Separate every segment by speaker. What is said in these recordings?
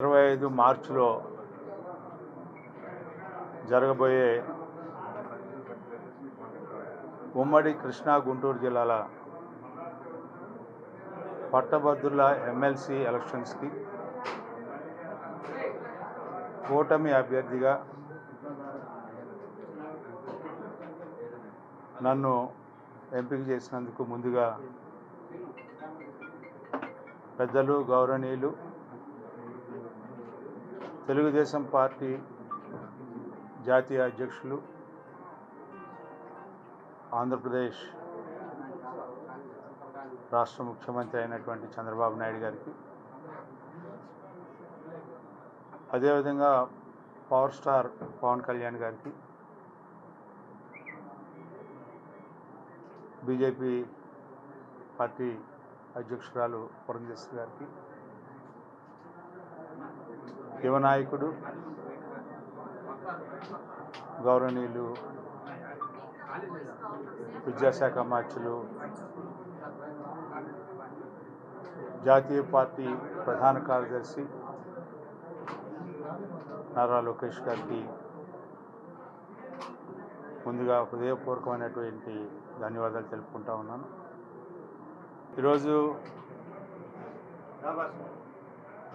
Speaker 1: ఇరవై ఐదు మార్చిలో జరగబోయే ఉమ్మడి కృష్ణా గుంటూరు జిల్లాల పట్టభద్రుల ఎమ్మెల్సీ ఎలక్షన్స్కి కూటమి అభ్యర్థిగా నన్ను ఎంపిక చేసినందుకు ముందుగా పెద్దలు గౌరవనీయులు తెలుగుదేశం పార్టీ జాతీయ అధ్యక్షులు ఆంధ్రప్రదేశ్ రాష్ట్ర ముఖ్యమంత్రి అయినటువంటి చంద్రబాబు నాయుడు గారికి. అదేవిధంగా పవర్ స్టార్ పవన్ కళ్యాణ్ గారికి బీజేపీ పార్టీ అధ్యక్షురాలు పురంధేశ్వరి గారికి యువ నాయకుడు గౌరవనీయులు విద్యాశాఖ మార్చులు జాతీయ పార్టీ ప్రధాన కార్యదర్శి నారా లోకేష్ గారికి ముందుగా హృదయపూర్వకమైనటువంటి ధన్యవాదాలు తెలుపుకుంటా ఉన్నాను. ఈరోజు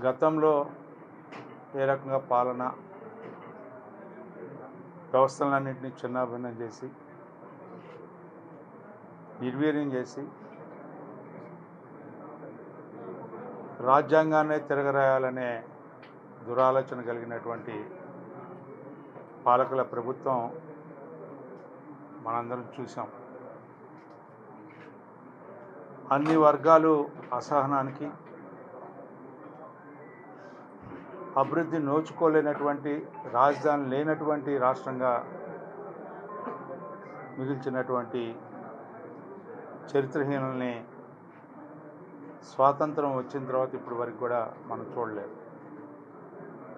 Speaker 1: గతంలో ఏ రకంగా పాలన వ్యవస్థలన్నింటినీ చిన్నాభిన్నం చేసి నిర్వీర్యం చేసి రాజ్యాంగాన్నే తిరగరాయాలనే దురాలోచన కలిగినటువంటి పాలకుల ప్రభుత్వం మనందరం చూసాం అన్ని వర్గాలు అసహనానికి అభివృద్ధి నోచుకోలేనటువంటి రాజధాని లేనటువంటి రాష్ట్రంగా మిగిల్చినటువంటి చరిత్రహీనుల్ని స్వాతంత్రం వచ్చిన తర్వాత ఇప్పటి వరకు కూడా మనం చూడలేదు.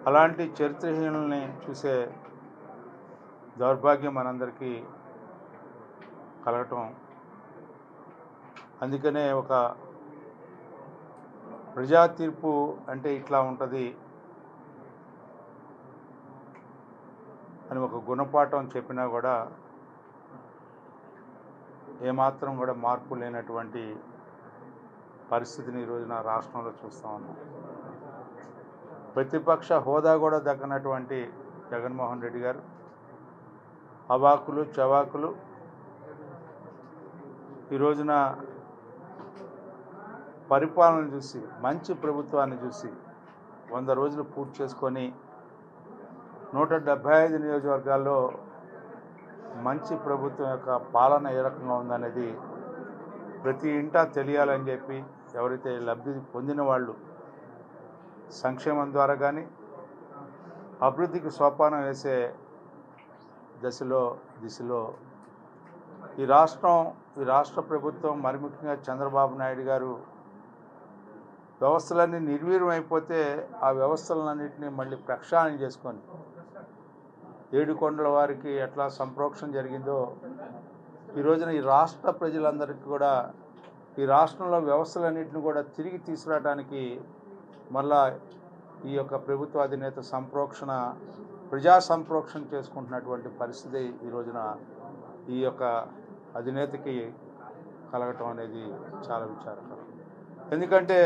Speaker 1: అలాంటి చరిత్రహీనుల్ని చూసే దౌర్భాగ్యం మనందరికీ కలగటం. అందుకనే ఒక ప్రజా తీర్పు అంటే ఇట్లా ఉంటుంది. అని ఒక గుణపాఠం చెప్పినా కూడా ఏమాత్రం కూడా మార్పు లేనటువంటి పరిస్థితిని ఈ రోజున రాష్ట్రంలో చూస్తూ ఉన్నాం. ప్రతిపక్ష హోదా కూడా దక్కనటువంటి జగన్మోహన్ రెడ్డి గారు అవాకులు చవాకులు ఈ రోజున పరిపాలన చూసి మంచి ప్రభుత్వాన్ని చూసి వంద రోజులు పూర్తి చేసుకొని నూట డెబ్భై ఐదు నియోజకవర్గాల్లో మంచి ప్రభుత్వం యొక్క పాలన ఏ రకంగా ఉందనేది ప్రతి ఇంటా తెలియాలని చెప్పి ఎవరైతే లబ్ధి పొందిన వాళ్ళు సంక్షేమం ద్వారా కానీ అభివృద్ధికి సోపానం వేసే దశలో దిశలో ఈ రాష్ట్రం ఈ రాష్ట్ర ప్రభుత్వం మరి ముఖ్యంగా చంద్రబాబు నాయుడు గారు వ్యవస్థలన్నీ నిర్వీర్యం అయిపోతే ఆ వ్యవస్థలన్నింటినీ మళ్ళీ ప్రక్షాళన చేసుకొని ఏడుకొండల వారికి ఎట్లా సంప్రోక్షణ జరిగిందో ఈ రోజున ఈ రాష్ట్ర ప్రజలందరికీ కూడా ఈ రాష్ట్రంలో వ్యవస్థలన్నింటిని కూడా తిరిగి తీసుకురావడానికి మళ్ళా ఈ యొక్క ప్రభుత్వ అధినేత సంప్రోక్షణ ప్రజా సంప్రోక్షణ చేసుకుంటున్నటువంటి పరిస్థితి ఈ రోజున ఈ యొక్క అధినేతకి కలగటం అనేది చాలా విచారకరం. ఎందుకంటే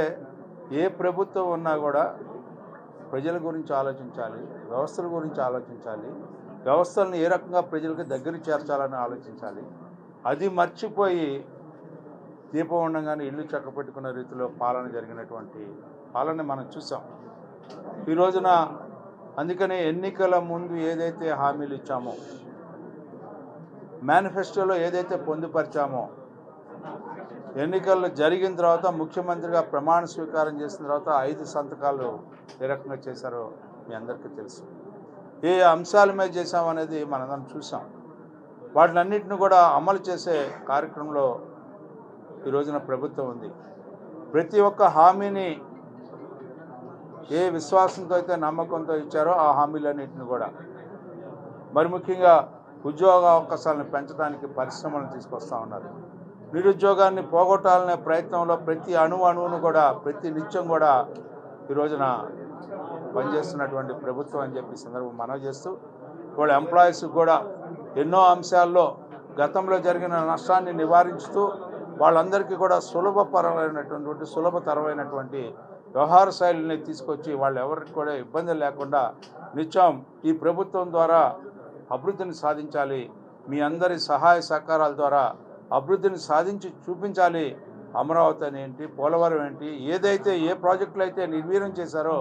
Speaker 1: ఏ ప్రభుత్వం ఉన్నా కూడా ప్రజల గురించి ఆలోచించాలి వ్యవస్థల గురించి ఆలోచించాలి వ్యవస్థలను ఏ రకంగా ప్రజలకు దగ్గర చేర్చాలని ఆలోచించాలి. అది మర్చిపోయి దీపం ఉండగానే ఇల్లు చక్కపెట్టుకున్న రీతిలో పాలన జరిగినటువంటి పాలన మనం చూసాం. ఈ రోజున అందుకనే ఎన్నికల ముందు ఏదైతే హామీలు ఇచ్చామో మేనిఫెస్టోలో ఏదైతే పొందుపరిచామో ఎన్నికలు జరిగిన తర్వాత ముఖ్యమంత్రిగా ప్రమాణ స్వీకారం చేసిన తర్వాత ఐదు సంతకాలు ఏ రకంగా చేశారో మీ అందరికీ తెలుసు. ఏ అంశాల మీద చేశామనేది మనందరం చూసాం వాటినన్నింటిని కూడా అమలు చేసే కార్యక్రమంలో ఈ రోజున ప్రభుత్వం ఉంది. ప్రతి ఒక్క హామీని ఏ విశ్వాసంతో అయితే నమ్మకంతో ఇచ్చారో ఆ హామీలన్నింటిని కూడా. మరి ముఖ్యంగా ఉద్యోగ అవకాశాలను పెంచడానికి పరిశ్రమలను తీసుకొస్తా ఉన్నారు. నిరుద్యోగాన్ని పోగొట్టాలనే ప్రయత్నంలో ప్రతి అణువు అణువును కూడా ప్రతి నిత్యం కూడా ఈ రోజున పనిచేస్తున్నటువంటి ప్రభుత్వం అని చెప్పి సందర్భం మనవి చేస్తూ వాళ్ళ ఎంప్లాయీస్ కూడా ఎన్నో అంశాల్లో గతంలో జరిగిన నష్టాన్ని నివారించుతూ వాళ్ళందరికీ కూడా సులభపరమైనటువంటి సులభతరమైనటువంటి వ్యవహార శైలిని తీసుకొచ్చి వాళ్ళు ఎవరికి కూడా ఇబ్బంది లేకుండా నిత్యం ఈ ప్రభుత్వం ద్వారా అభివృద్ధిని సాధించాలి. మీ అందరి సహాయ సహకారాల ద్వారా అభివృద్ధిని సాధించి చూపించాలి. అమరావతి అని ఏంటి పోలవరం ఏంటి ఏదైతే ఏ ప్రాజెక్టులు అయితే నిర్వీర్యం చేశారో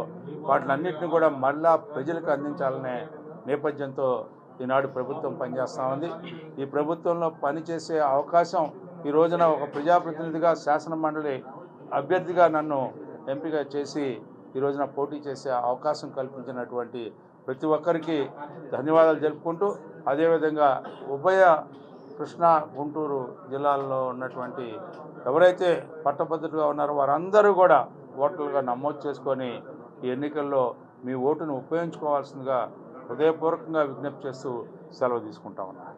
Speaker 1: వాటిలన్నింటినీ కూడా మళ్ళా ప్రజలకు అందించాలనే నేపథ్యంతో ఈనాడు ప్రభుత్వం పనిచేస్తూ ఉంది. ఈ ప్రభుత్వంలో పనిచేసే అవకాశం ఈ రోజున ఒక ప్రజాప్రతినిధిగా శాసన మండలి అభ్యర్థిగా నన్ను ఎంపిక చేసి ఈ రోజున పోటీ చేసే అవకాశం కల్పించినటువంటి ప్రతి ఒక్కరికి ధన్యవాదాలు తెలుపుకుంటూ అదేవిధంగా ఉభయ కృష్ణా గుంటూరు జిల్లాల్లో ఉన్నటువంటి ఎవరైతే పట్టభద్రులుగా ఉన్నారో వారందరూ కూడా ఓటర్లుగా నమోదు చేసుకొని ఈ ఎన్నికల్లో మీ ఓటును ఉపయోగించుకోవాల్సిందిగా హృదయపూర్వకంగా విజ్ఞప్తి చేస్తూ సెలవు తీసుకుంటా ఉన్నా